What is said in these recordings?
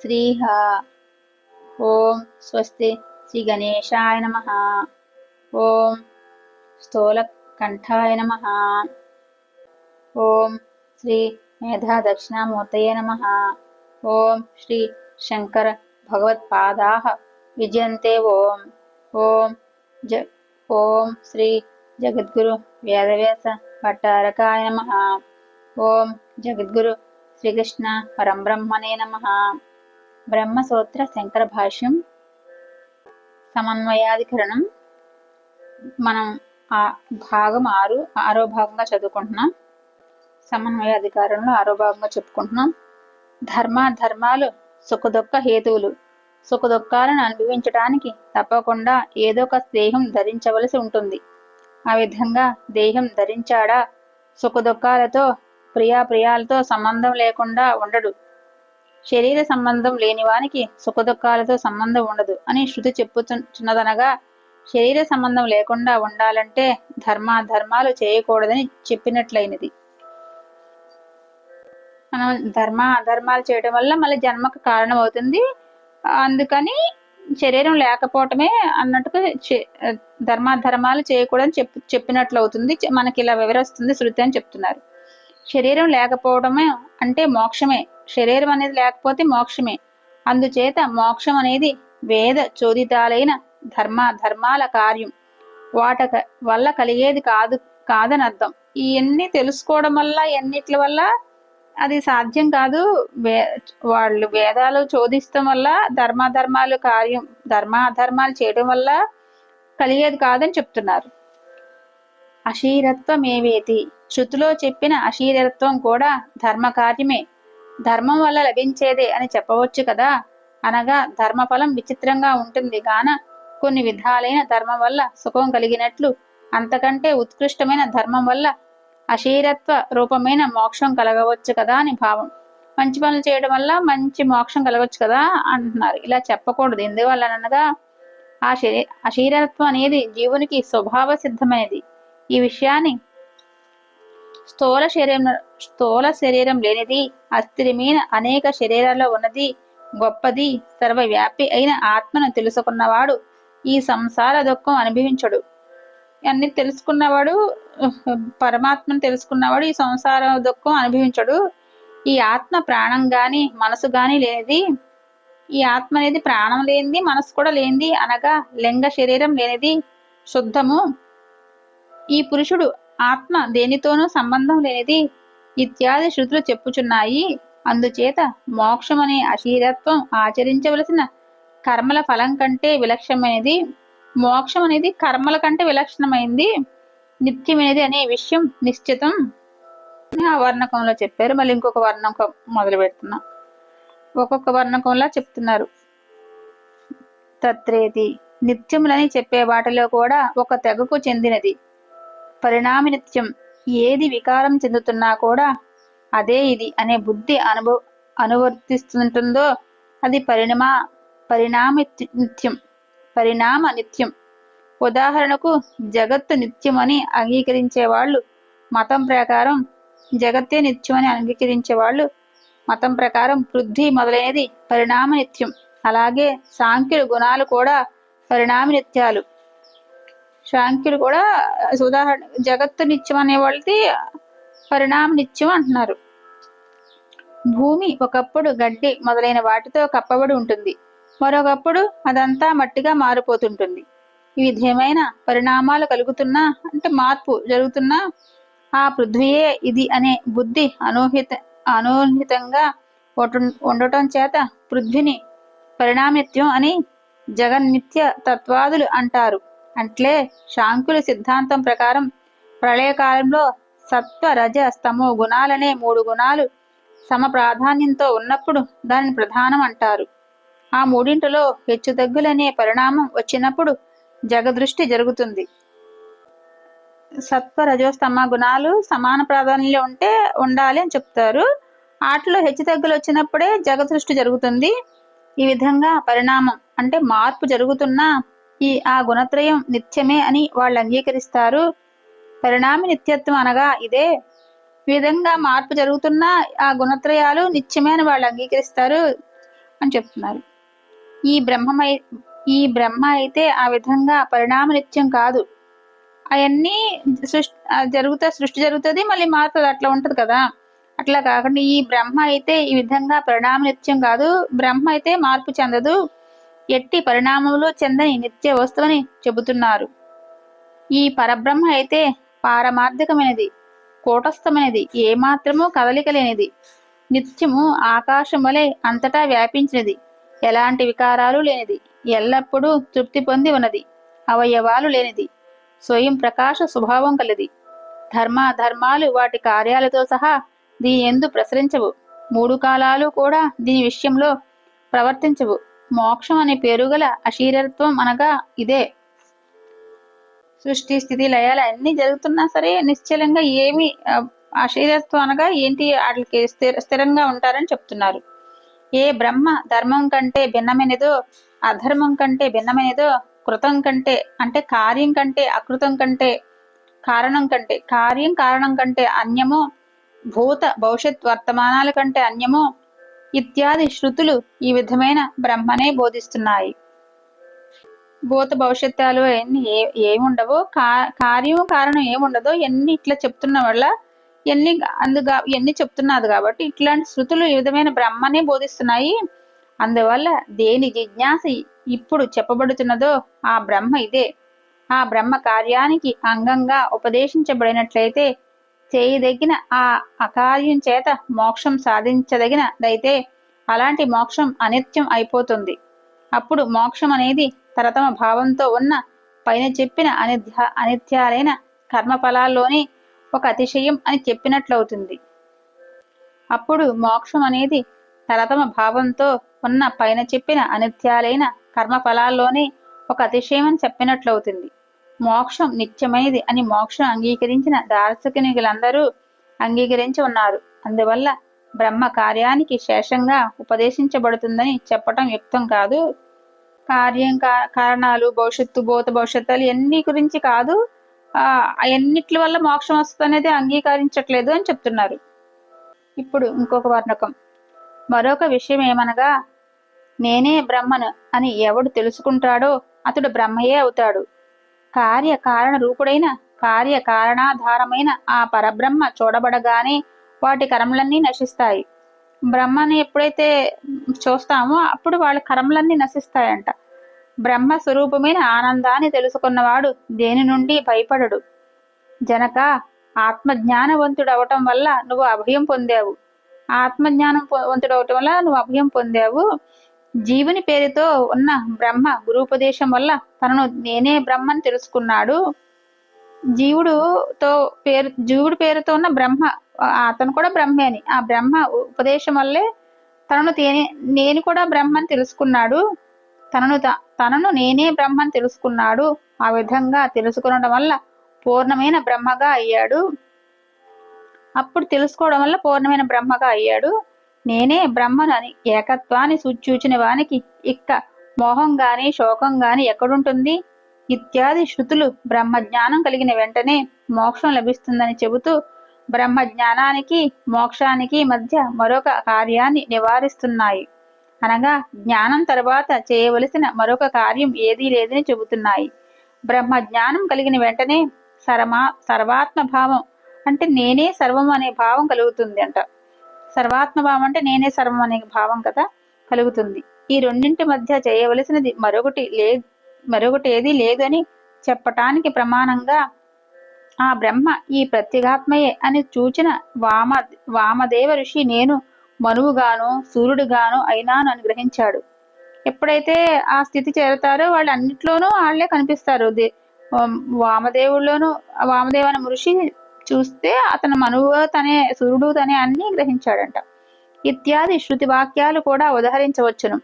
శ్రీహ ఓం స్వస్తి శ్రీ గణేశాయ నమ ఓం స్థూలకంఠాయ నమ ఓం శ్రీ మేధా దక్షిణామూర్తయే నమ ఓం శ్రీ శంకర భగవత్పాదా విజయంతే ఓం ఓం జ ఓం శ్రీ జగద్గురు వేదవ్యాస భట్టారకాయ నమ ఓం జగద్గురు శ్రీకృష్ణ పరంబ్రహ్మణే నమ బ్రహ్మసూత్ర శంకర భాష్యం సమన్వయాధికరణం. మనం ఆ భాగం ఆరు ఆరో భాగంగా చదువుకుంటున్నాం. సమన్వయాధికారంలో ఆరో భాగంగా చెప్పుకుంటున్నాం. ధర్మ ధర్మాలు సుఖదుఖ హేతువులు. సుఖదుఖాలను అనుభవించడానికి తప్పకుండా ఏదో ఒక దేహం ధరించవలసి ఉంటుంది. ఆ విధంగా దేహం ధరించాడా? సుఖదుఖాలతో ప్రియాప్రియాలతో సంబంధం లేకుండా ఉండడు. శరీర సంబంధం లేని వానికి సుఖదుఖాలతో సంబంధం ఉండదు అని శృతి చెప్పుచున్నదనగా శరీర సంబంధం లేకుండా ఉండాలంటే ధర్మ ధర్మాలు చేయకూడదని చెప్పినట్లయినది. మనం ధర్మ అధర్మాలు చేయడం వల్ల మళ్ళీ జన్మకు కారణం అవుతుంది అందుకని శరీరం లేకపోవటమే అన్నట్టుగా చే- ధర్మాధర్మాలు చేయకూడదని చెప్పు చెప్పినట్లు అవుతుంది మనకి ఇలా వివరిస్తుంది శృతి అని చెప్తున్నారు. శరీరం లేకపోవడమే అంటే మోక్షమే. శరీరం అనేది లేకపోతే మోక్షమే. అందుచేత మోక్షం అనేది వేద చోదితాలైన ధర్మ ధర్మాల కార్యం. వాట వల్ల కలిగేది కాదు కాదని అర్థం ఇవన్నీ తెలుసుకోవడం వల్ల ఎన్నిట్ల వల్ల అది సాధ్యం కాదు. వే వాళ్ళు వేదాలు చోదిస్తాం వల్ల ధర్మాధర్మాలు కార్యం ధర్మాధర్మాలు చేయడం వల్ల కలిగేది కాదని చెప్తున్నారు. అశీరత్వమేవేతి? శృతిలో చెప్పిన అశీరత్వం కూడా ధర్మ కార్యమే ధర్మం వల్ల లభించేదే అని చెప్పవచ్చు కదా? అనగా ధర్మఫలం విచిత్రంగా ఉంటుంది గాన కొన్ని విధాలైన ధర్మం వల్ల సుఖం కలిగినట్లు అంతకంటే ఉత్కృష్టమైన ధర్మం వల్ల అశీరత్వ రూపమైన మోక్షం కలగవచ్చు కదా అని భావం. మంచి పనులు చేయడం వల్ల మంచి మోక్షం కలగవచ్చు కదా అంటున్నారు. ఇలా చెప్పకూడదు. ఎందువల్లనగా ఆ శరీ అశీరత్వం అనేది జీవునికి స్వభావ సిద్ధమైనది ఈ విషయాన్ని స్థూల శరీరం స్థూల శరీరం లేనిది అస్థిరమైన అనేక శరీరాల్లో ఉన్నది గొప్పది సర్వవ్యాపి అయిన ఆత్మను తెలుసుకున్నవాడు ఈ సంసార దుఃఖం అనుభవించడు. అన్ని తెలుసుకున్నవాడు పరమాత్మను తెలుసుకున్నవాడు ఈ సంసార దుఃఖం అనుభవించడు. ఈ ఆత్మ ప్రాణం గాని మనసు గాని లేనిది ఈ ఆత్మ అనేది ప్రాణం లేనిది మనసు కూడా లేనిది అనగా లింగ శరీరం లేనిది శుద్ధము. ఈ పురుషుడు ఆత్మ దేనితోనూ సంబంధం లేనిది ఇత్యాది శృతులు చెప్పుచున్నాయి. అందుచేత మోక్షం అనే అశీరత్వం ఆచరించవలసిన కర్మల ఫలం కంటే విలక్షణమైనది. మోక్షం అనేది కర్మల కంటే విలక్షణమైంది. నిత్యమైనది అనే విషయం నిశ్చితం. ఆ వర్ణకంలో చెప్పారు. మళ్ళీ ఇంకొక వర్ణకం మొదలు పెడుతున్నాం. ఒక్కొక్క వర్ణకంలా చెప్తున్నారు. తత్రేతి నిత్యములని చెప్పే వాటిలో కూడా ఒక తెగకు చెందినది. పరిణామినిత్యం. ఏది వికారం చెందుతున్నా కూడా అదే ఇది అనే బుద్ధి అనుభవ అనువర్తిస్తుంటుందో అది పరిణామ పరిణామ నిత్యం పరిణామ నిత్యం ఉదాహరణకు జగత్తు నిత్యమని అంగీకరించే వాళ్ళు మతం ప్రకారం జగత్తే నిత్యమని అంగీకరించే వాళ్ళు మతం ప్రకారం పృథ్వీ మొదలైనది పరిణామ నిత్యం అలాగే సాంఖ్యుల గుణాలు కూడా పరిణామ నిత్యాలు సాంఖ్యులు కూడా ఉదాహరణ జగత్తు నిత్యం అనే వాళ్ళది పరిణామ నిత్యం అంటున్నారు. భూమి ఒకప్పుడు గడ్డి మొదలైన వాటితో కప్పబడి ఉంటుంది. మరొకప్పుడు అదంతా మట్టిగా మారిపోతుంటుంది. ఈ విధమైన పరిణామాలు కలుగుతున్నా అంటే మార్పు జరుగుతున్నా ఆ పృథ్వీయే ఇది అనే బుద్ధి అనూహిత అనూహితంగా ఉండటం చేత పృథ్వీని పరిణామిత్యం అని జగన్నిత్య తత్వాదులు అంటారు. అట్లే శాంకుల సిద్ధాంతం ప్రకారం ప్రళయకాలంలో సత్వ రజ స్తమో గుణాలనే మూడు గుణాలు సమ ప్రాధాన్యంతో ఉన్నప్పుడు దానిని ప్రధానం అంటారు. ఆ మూడింటిలో హెచ్చుతగ్గులనే పరిణామం వచ్చినప్పుడు జగదృష్టి జరుగుతుంది. సత్వ రజోస్తమ గుణాలు సమాన ప్రాధాన్యంలో ఉంటే ఉండాలి అని చెప్తారు. వాటిలో హెచ్చుతగ్గులు వచ్చినప్పుడే జగదృష్టి జరుగుతుంది. ఈ విధంగా పరిణామం అంటే మార్పు జరుగుతున్నా ఈ ఆ గుణత్రయం నిత్యమే అని వాళ్ళు అంగీకరిస్తారు. పరిణామి నిత్యత్వం అనగా ఇదే. ఈ విధంగా మార్పు జరుగుతున్నా ఆ గుణత్రయాలు నిత్యమే అని వాళ్ళు అంగీకరిస్తారు అని చెప్తున్నారు. ఈ బ్రహ్మమై ఈ బ్రహ్మ అయితే ఆ విధంగా పరిణామ నిత్యం కాదు. అవన్నీ సృష్టి జరుగుతా సృష్టి జరుగుతుంది మళ్ళీ మారుతుంది అట్లా ఉంటది కదా. అట్లా కాకుండా ఈ బ్రహ్మ అయితే ఈ విధంగా పరిణామ నిత్యం కాదు. బ్రహ్మ అయితే మార్పు చెందదు. ఎట్టి పరిణామములు చెందని నిత్య వస్తువని చెబుతున్నారు. ఈ పరబ్రహ్మ అయితే పారమార్థికమైనది కూటస్థమైనది ఏమాత్రమూ కదలిక లేనిది. నిత్యము ఆకాశం వలె అంతటా వ్యాపించినది ఎలాంటి వికారాలు లేనిది ఎల్లప్పుడూ తృప్తి పొంది ఉన్నది అవయవాలు లేనిది స్వయం ప్రకాశ స్వభావం కలది. ధర్మ ధర్మాలు వాటి కార్యాలతో సహా దీని ఎందు ప్రసరించవు. మూడు కాలాలు కూడా దీని విషయంలో ప్రవర్తించవు. మోక్షం అనే పేరుగల అశీరత్వం అనగా ఇదే. సృష్టి స్థితి లయాలు అన్ని జరుగుతున్నా సరే నిశ్చలంగా ఏమి అశీరత్వం అనగా ఏంటి? వాటికి స్థిరంగా ఉంటారని చెప్తున్నారు. ఏ బ్రహ్మ ధర్మం కంటే భిన్నమైనదో అధర్మం కంటే భిన్నమైనదో కృతం కంటే అంటే కార్యం కంటే అకృతం కంటే కారణం కంటే కార్యం కారణం కంటే అన్యమో భూత భవిష్యత్ వర్తమానాల కంటే అన్యమో ఇత్యాది శృతులు ఈ విధమైన బ్రహ్మనే బోధిస్తున్నాయి. భూత భవిష్యత్తులు ఎన్ని ఏ ఏముండవో కా కార్యం కారణం ఏముండదో ఎన్ని ఇట్లా చెప్తున్న వల్ల ఎన్ని అందుగా ఎన్ని చెప్తున్నది కాబట్టి ఇట్లాంటి శృతులు ఈ విధమైన బ్రహ్మనే బోధిస్తున్నాయి. అందువల్ల దేని జిజ్ఞాస ఇప్పుడు చెప్పబడుతున్నదో ఆ బ్రహ్మ ఇదే. ఆ బ్రహ్మ కార్యానికి అంగంగా ఉపదేశించబడినట్లయితే చేయదగిన ఆ అకార్యం చేత మోక్షం సాధించదగినదైతే అలాంటి మోక్షం అనిత్యం అయిపోతుంది. అప్పుడు మోక్షం అనేది తరతమ భావంతో ఉన్న పైన చెప్పిన అనిత్య అనిత్యాలైన కర్మఫలాల్లోని ఒక అతిశయం అని చెప్పినట్లవుతుంది. అప్పుడు మోక్షం అనేది తరతమ భావంతో ఉన్న పైన చెప్పిన అనిత్యాలైన కర్మఫలాల్లోనే ఒక అతిశయం అని చెప్పినట్లవుతుంది. మోక్షం నిత్యమైనది అని మోక్షం అంగీకరించిన దార్శనికులందరూ అంగీకరించి ఉన్నారు. అందువల్ల బ్రహ్మ కార్యానికి శేషంగా ఉపదేశించబడుతుందని చెప్పటం యుక్తం కాదు. కార్యం కారణాలు భవిష్యత్తు భూత భవిష్యత్తులు ఎన్ని గురించి కాదు. ఆ అన్నిటి వల్ల మోక్షం వస్తుంది అనేది అంగీకరించట్లేదు అని చెప్తున్నారు. ఇప్పుడు ఇంకొక వర్ణకం. మరొక విషయం ఏమనగా నేనే బ్రహ్మను అని ఎవడు తెలుసుకుంటాడో అతడు బ్రహ్మయే అవుతాడు. కార్య కారణ రూపుడైన కార్య కారణాధారమైన ఆ పరబ్రహ్మ చూడబడగానే వాటి కర్మలన్నీ నశిస్తాయి. బ్రహ్మని ఎప్పుడైతే చూస్తామో అప్పుడు వాళ్ళ కర్మలన్నీ నశిస్తాయంట. బ్రహ్మ స్వరూపమైన ఆనందాన్ని తెలుసుకున్నవాడు దేని నుండి భయపడడు. జనక ఆత్మజ్ఞానవంతుడవటం వల్ల నువ్వు అభయం పొందావు. ఆత్మజ్ఞానం వంతుడవటం వంతుడు అవటం వల్ల నువ్వు అభయం పొందావు. జీవుని పేరుతో ఉన్న బ్రహ్మ గురుపదేశం వల్ల తనను నేనే బ్రహ్మని తెలుసుకున్నాడు. జీవుడుతో పేరు జీవుడి పేరుతో ఉన్న బ్రహ్మ అతను కూడా బ్రహ్మే అని. ఆ బ్రహ్మ ఉపదేశం వల్లే తనను తేనే నేను కూడా బ్రహ్మని తెలుసుకున్నాడు. తనను త- తనను నేనే బ్రహ్మని తెలుసుకున్నాడు. ఆ విధంగా తెలుసుకునడం వల్ల పూర్ణమైన బ్రహ్మగా అయ్యాడు. అప్పుడు తెలుసుకోవడం వల్ల పూర్ణమైన బ్రహ్మగా అయ్యాడు. నేనే బ్రహ్మను అని ఏకత్వాన్ని సూచూచిన వానికి ఇక్క మోహం గాని శోకం గాని ఎక్కడుంటుంది? ఇత్యాది శృతులు బ్రహ్మ జ్ఞానం కలిగిన వెంటనే మోక్షం లభిస్తుందని చెబుతూ బ్రహ్మ జ్ఞానానికి మోక్షానికి మధ్య మరొక కార్యాన్ని నివారిస్తున్నాయి. అనగా జ్ఞానం తర్వాత చేయవలసిన మరొక కార్యం ఏదీ లేదని చెబుతున్నాయి. బ్రహ్మ జ్ఞానం కలిగిన వెంటనే సరమా సర్వాత్మ భావం అంటే నేనే సర్వం అనే భావం కలుగుతుంది అంట సర్వాత్మ భావం అంటే నేనే సర్వం అనే భావం కదా కలుగుతుంది. ఈ రెండింటి మధ్య చేయవలసినది మరొకటి లే మరొకటి ఏది లేదని చెప్పటానికి ప్రమాణంగా ఆ బ్రహ్మ ఈ ప్రత్యేగాత్మయే అని చూచిన వామ వామదేవ ఋషి నేను మనువుగాను సూర్యుడుగాను అయినాను అని గ్రహించాడు. ఎప్పుడైతే ఆ స్థితి చేరతారో వాళ్ళు అన్నిట్లోనూ వాళ్ళే కనిపిస్తారు. వామదేవుల్లోనూ వామదేవ అనే ఋషి చూస్తే అతను మనువు తనే సూర్యుడు తనే అన్ని గ్రహించాడంట. ఇత్యాది శృతి వాక్యాలు కూడా ఉదహరించవచ్చును.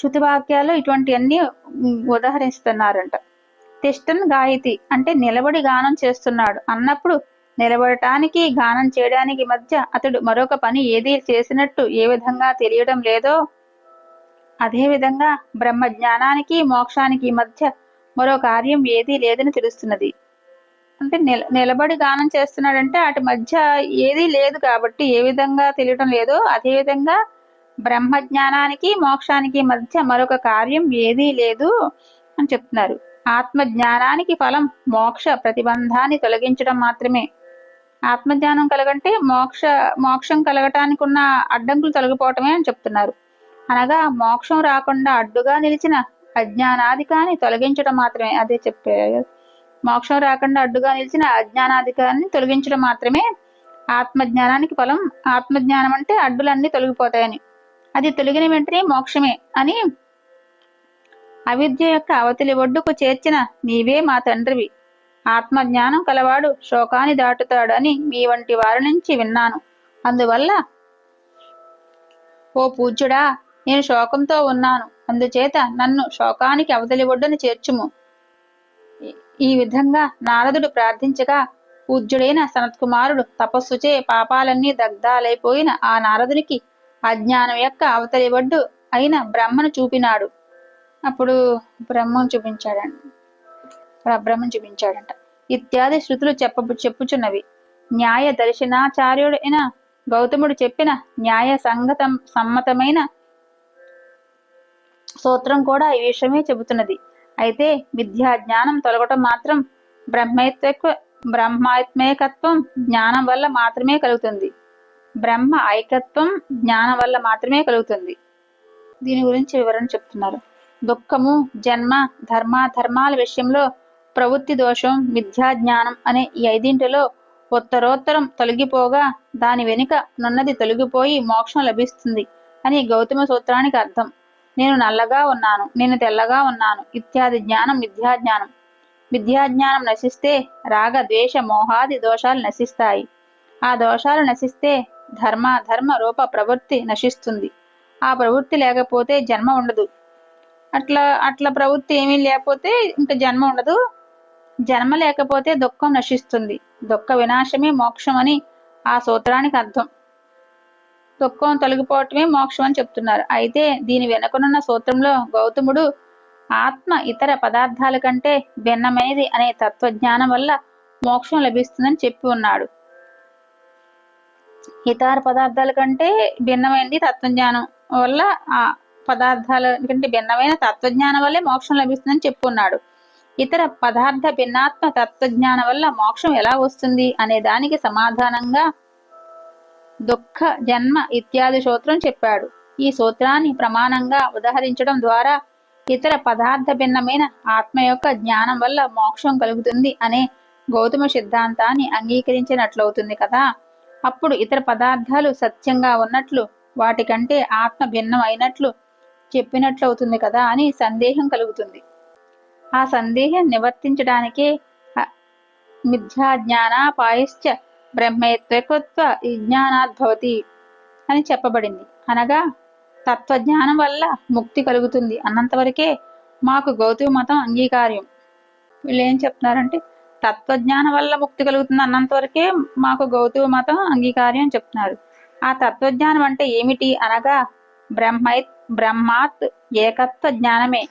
శృతి వాక్యాలు ఇటువంటివన్నీ ఉదహరిస్తున్నారంట. తిష్టన్ గాయతి అంటే నిలబడి గానం చేస్తున్నాడు. అన్నప్పుడు నిలబడటానికి గానం చేయడానికి మధ్య అతడు మరొక పని ఏది చేసినట్టు ఏ విధంగా తెలియడం లేదో అదే విధంగా బ్రహ్మ జ్ఞానానికి మోక్షానికి మధ్య మరో కార్యం ఏదీ లేదని తెలుస్తున్నది. అంటే నిల నిలబడి గానం చేస్తున్నాడంటే అటు మధ్య ఏదీ లేదు కాబట్టి ఏ విధంగా తెలియడం లేదో అదే విధంగా బ్రహ్మజ్ఞానానికి మోక్షానికి మధ్య మరొక కార్యం ఏదీ లేదు అని చెప్తున్నారు. ఆత్మజ్ఞానానికి ఫలం మోక్ష ప్రతిబంధాన్ని తొలగించడం మాత్రమే. ఆత్మజ్ఞానం కలగంటే మోక్ష మోక్షం కలగటానికి ఉన్న అడ్డంకులు తొలగిపోవటమే అని చెప్తున్నారు. అనగా మోక్షం రాకుండా అడ్డుగా నిలిచిన అజ్ఞానాధికాన్ని తొలగించడం మాత్రమే అదే చెప్పారు. మోక్షం రాకుండా అడ్డుగా నిలిచిన అజ్ఞానాధికారాన్ని తొలగించడం మాత్రమే ఆత్మజ్ఞానానికి ఫలం. ఆత్మజ్ఞానం అంటే అడ్డులన్నీ తొలగిపోతాయని. అది తొలగిన వెంటనే మోక్షమే అని అవిద్య యొక్క అవతలి ఒడ్డుకు చేర్చిన నీవే మా తండ్రివి. ఆత్మజ్ఞానం కలవాడు శోకాన్ని దాటుతాడు అని మీ వంటి వారి నుంచి విన్నాను. అందువల్ల ఓ పూజ్యుడా నేను శోకంతో ఉన్నాను. అందుచేత నన్ను శోకానికి అవతలి ఒడ్డును చేర్చుము. ఈ- విధంగా నారదుడు ప్రార్థించగా పూజ్యుడైన సనత్కుమారుడు తపస్సుచే పాపాలన్నీ దగ్ధాలైపోయిన ఆ నారదునికి అజ్ఞానం యొక్క అవతలి ఒడ్డు అయిన బ్రహ్మను చూపినాడు. అప్పుడు బ్రహ్మను చూపించాడంట. బ్రహ్మను చూపించాడంట. ఇత్యాది శృతులు చెప్ప చెప్పుచున్నవి. న్యాయ దర్శనాచార్యుడైన గౌతముడు చెప్పిన న్యాయ సంగతం సమ్మతమైన సూత్రం కూడా ఈ విషయమే చెబుతున్నది. అయితే విద్యా జ్ఞానం తొలగటం మాత్రం బ్రహ్మత్వ బ్రహ్మాత్మేకత్వం జ్ఞానం వల్ల మాత్రమే కలుగుతుంది. బ్రహ్మ ఐకత్వం జ్ఞానం వల్ల మాత్రమే కలుగుతుంది. దీని గురించి వివరణ చెప్తున్నారు. దుఃఖము జన్మ ధర్మ ధర్మాల విషయంలో ప్రవృత్తి దోషం విద్యా జ్ఞానం అనే ఈ ఐదింటిలో ఉత్తరోత్తరం తొలగిపోగా దాని వెనుక నున్నది తొలగిపోయి మోక్షం లభిస్తుంది అని గౌతమ సూత్రానికి అర్థం. నేను నల్లగా ఉన్నాను నేను తెల్లగా ఉన్నాను. ఇత్యాది జ్ఞానం మిథ్యా జ్ఞానం. నశిస్తే రాగ ద్వేష మోహాది దోషాలు నశిస్తాయి. ఆ దోషాలు నశిస్తే ధర్మ ధర్మ రూప ప్రవృత్తి నశిస్తుంది. ఆ ప్రవృత్తి లేకపోతే జన్మ ఉండదు. అట్లా అట్లా ప్రవృత్తి ఏమీ లేకపోతే ఇంకా జన్మ ఉండదు. జన్మ లేకపోతే దుఃఖం నశిస్తుంది. దుఃఖ వినాశమే మోక్షం అని ఆ సూత్రానికి అర్థం. దుఃఖం తొలగిపోవటమే మోక్షం అని చెప్తున్నారు. అయితే దీని వెనుకనున్న సూత్రంలో గౌతముడు ఆత్మ ఇతర పదార్థాల కంటే భిన్నమైనది అనే తత్వజ్ఞానం వల్ల మోక్షం లభిస్తుందని చెప్పి ఉన్నాడు. ఇతర పదార్థాల కంటే భిన్నమైనది తత్వజ్ఞానం వల్ల ఆ పదార్థాల కంటే భిన్నమైన తత్వజ్ఞానం వల్లే మోక్షం లభిస్తుందని చెప్పున్నాడు ఇతర పదార్థ భిన్నాత్మ తత్వజ్ఞానం వల్ల మోక్షం ఎలా వస్తుంది అనే దానికి సమాధానంగా దుఃఖ జన్మ ఇత్యాది సూత్రం చెప్పాడు. ఈ సూత్రాన్ని ప్రమాణంగా ఉదహరించడం ద్వారా ఇతర పదార్థ భిన్నమైన ఆత్మ యొక్క జ్ఞానం వల్ల మోక్షం కలుగుతుంది అనే గౌతమ సిద్ధాంతాన్ని అంగీకరించినట్లవుతుంది కదా. అప్పుడు ఇతర పదార్థాలు సత్యంగా ఉన్నట్లు వాటికంటే ఆత్మ భిన్నం అయినట్లు చెప్పినట్లవుతుంది కదా అని సందేహం కలుగుతుంది. ఆ సందేహం నివర్తించడానికే అ- పాయశ్చ జ్ఞానాపాయశ్చ విజ్ఞానాద్భవతి అని చెప్పబడింది. అనగా తత్వజ్ఞానం వల్ల ముక్తి కలుగుతుంది అన్నంతవరకే మాకు గౌతమ మతం అంగీకార్యం. వీళ్ళు ఏం చెప్తున్నారంటే తత్వజ్ఞానం వల్ల ముక్తి కలుగుతుంది అన్నంతవరకే మాకు గౌతమ మతం అంగీకార్యం అని చెప్తున్నారు. ఆ తత్వజ్ఞానం అంటే ఏమిటి? అనగా బ్రహ్మై బ్రహ్మాత్ ఏకత్వ జ్ఞానమే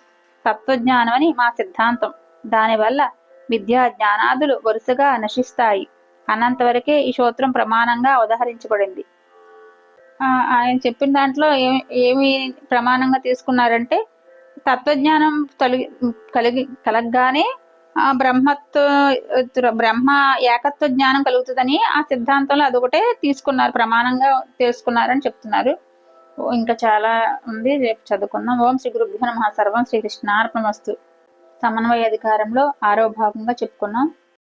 తత్వజ్ఞానం అని మా సిద్ధాంతం. దానివల్ల విద్యా జ్ఞానాదులు వరుసగా నశిస్తాయి. అన్నంత వరకే ఈ సూత్రం ప్రమాణంగా ఉదహరించబడింది. ఆ, ఆయన చెప్పిన దాంట్లో ఏమి ఏమి ప్రమాణంగా తీసుకున్నారంటే తత్వజ్ఞానం తొలగి కలిగి కలగగానే ఆ బ్రహ్మత్వ బ్రహ్మ ఏకత్వ జ్ఞానం కలుగుతుందని ఆ సిద్ధాంతంలో అదొకటే తీసుకున్నారు ప్రమాణంగా తెలుసుకున్నారని చెప్తున్నారు. ఇంకా చాలా ఉంది రేపు చదువుకుందాం. ఓం శ్రీ గురుభ్యో నమః. సర్వం శ్రీకృష్ణార్పణమస్తు సమన్వయ అధికారంలో ఆరో భాగంగా చెప్పుకున్నాం.